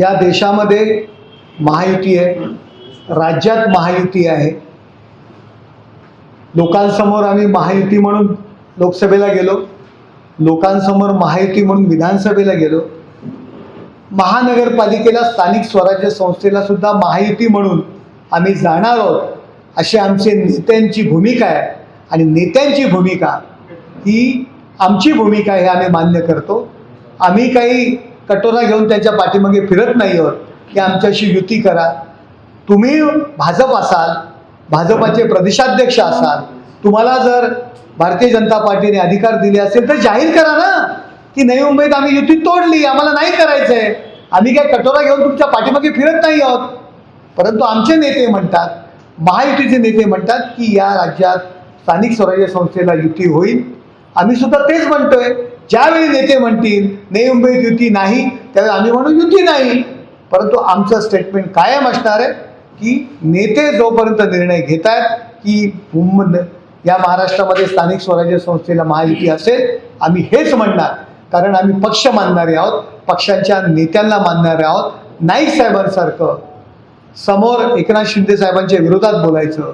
या देशामध्ये महायुती आहे राज्यात महायुती आहे. लोकांसमोर आम्ही महायुती म्हणून लोकसभेला गेलो. लोकांसमोर महायुती म्हणून विधानसभेला गेलो. महानगरपालिकेला स्थानिक स्वराज्य संस्थेला सुद्धा महायुती म्हणून आम्ही जाणार आहोत अशी आमचे नेत्यांची भूमिका आहे. आणि नेत्यांची भूमिका ही आमची भूमिका हे आम्ही मान्य करतो. आम्ही काही कटोरा घेऊन त्यांच्या पाठीमागे फिरत नाही आहोत की आमच्याशी युती करा. तुम्ही भाजप असाल भाजपाचे प्रदेशाध्यक्ष असाल तुम्हाला जर भारतीय जनता पार्टीने अधिकार दिले असेल तर जाहीर करा ना. की नवी मुंबईत आम्ही युती तोडली आम्हाला नाही करायचं आहे आम्ही काय कटोरा घेऊन तुमच्या पाठीमागे फिरत नाही आहोत. परंतु आमचे नेते म्हणतात महायुतीचे नेते म्हणतात की या राज्यात स्थानिक स्वराज्य संस्थेला युती होईल. आम्ही सुद्धा तेच म्हणतोय. ज्यावेळी नेते म्हणतील नवी मुंबईत युती नाही त्यावेळी आम्ही म्हणू युती नाही. परंतु आमचं स्टेटमेंट कायम असणार आहे की नेते जोपर्यंत निर्णय घेत आहेत की या महाराष्ट्रामध्ये स्थानिक स्वराज्य संस्थेला महायुती असेल आम्ही हेच म्हणणार. कारण आम्ही पक्ष मानणारे आहोत पक्षांच्या नेत्यांना मानणारे आहोत. नाईक साहेबांसारखं समोर एकनाथ शिंदे साहेबांच्या विरोधात बोलायचं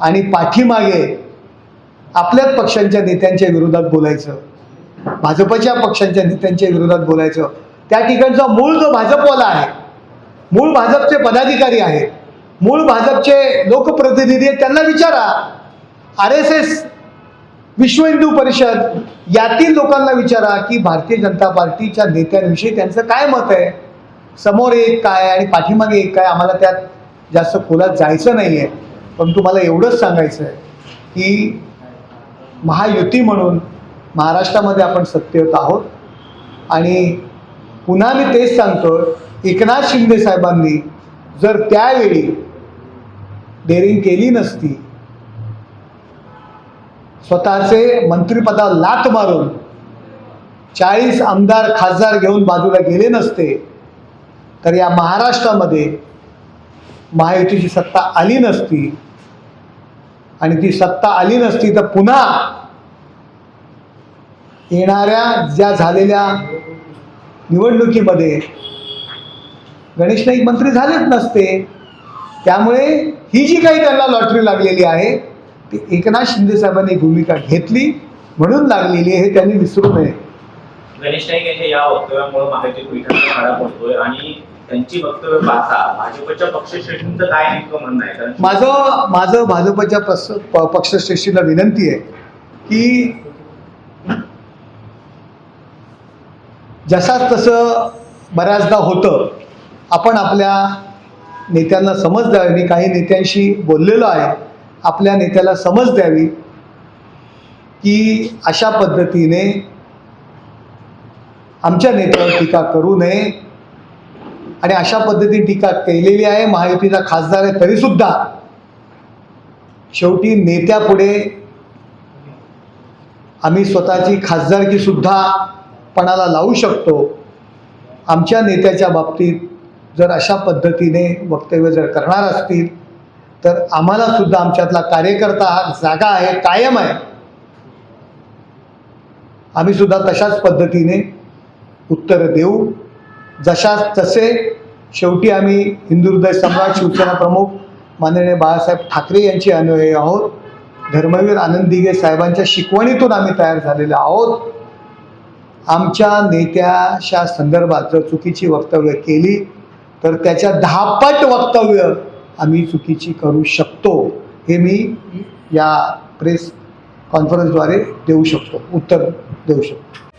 आणि पाठीमागे आपल्याच पक्षांच्या नेत्यांच्या विरोधात बोलायचं. भाजपच्या पक्षांच्या नेत्यांच्या विरोधात बोलायचं. त्या ठिकाणचा मूळ जो भाजपवाला आहे मूळ भाजपचे पदाधिकारी आहेत मूळ भाजपचे लोकप्रतिनिधी आहेत त्यांना विचारा. आर एस एस विश्व हिंदू परिषद यातील लोकांना विचारा की भारतीय जनता पार्टीच्या नेत्यांविषयी त्यांचं काय मत आहे? समोर एक काय आणि पाठीमागे एक काय? आम्हाला त्यात जास्त खोलात जायचं नाही आहे पण तुम्हाला एवढंच सांगायचं आहे की महायुती म्हणून महाराष्ट्रामध्ये आपण सत्तेत आहोत. आणि पुन्हा मी तेच सांगतो एकनाथ शिंदे साहेबांनी जर त्यावेळी डेअरिंग केली नसती स्वतःचे मंत्रिपदाला लात मारून चाळीस आमदार खासदार घेऊन बाजूला गेले नसते तर या महाराष्ट्रामध्ये महायुतीची सत्ता आली नसती. आणि ती सत्ता आली नसती तर पुन्हा येणाऱ्या ज्या झालेल्या निवडणुकीमध्ये गणेश नाईक मंत्री झालेच नसते. त्यामुळे ही जी काही त्यांना लॉटरी लागलेली आहे ती एकनाथ शिंदे साहेबांनी भूमिका घेतली म्हणून लागलेली आहे हे त्यांनी विसरू नये. गणेश नाईक यांच्या या वक्तव्यामुळे पडतोय आणि त्यांची वक्तव्य पाहता भाजपच्या पक्षश्रेष्ठींचं काय नेमकं म्हणणं आहे? माझं माझं भाजपच्या पक्ष पक्षश्रेष्ठीला विनंती आहे की जसाच तसं बऱ्याचदा होतं. आपण आपल्या नेत्यांना समज द्यावी मी काही नेत्यांशी बोललेलो आहे. आपल्या नेत्याला समज द्यावी की अशा पद्धतीने आमच्या नेत्यावर टीका करू नये आणि अशा पद्धतीने टीका केलेली आहे महायुतीचा खासदार आहे तरीसुद्धा शेवटी नेत्यापुढे आम्ही स्वतःची खासदारकीसुद्धा पणाला लावू शकतो. आमच्या नेत्याच्या बाबतीत जर अशा पद्धतीने वक्तव्य जर करणार असतील तर आम्हाला सुद्धा आमच्यातला कार्यकर्ता हा जागा आहे कायम आहे. आम्ही सुद्धा तशाच पद्धतीने उत्तर देऊ. जशा तसे शेवटी आम्ही हिंदुहृदय सम्राट शिवसेना प्रमुख माननीय बाळासाहेब ठाकरे यांचे अनुयायी आहोत. धर्मवीर आनंद दिघे साहेबांच्या शिकवणीतून आम्ही तयार झालेले आहोत. आमच्या नेत्याच्या संदर्भात जर चुकीची वक्तव्य केली तर त्याच्या दहापट वक्तव्य आम्ही चुकीची करू शकतो हे मी या प्रेस कॉन्फरन्सद्वारे देऊ शकतो उत्तर देऊ शकतो.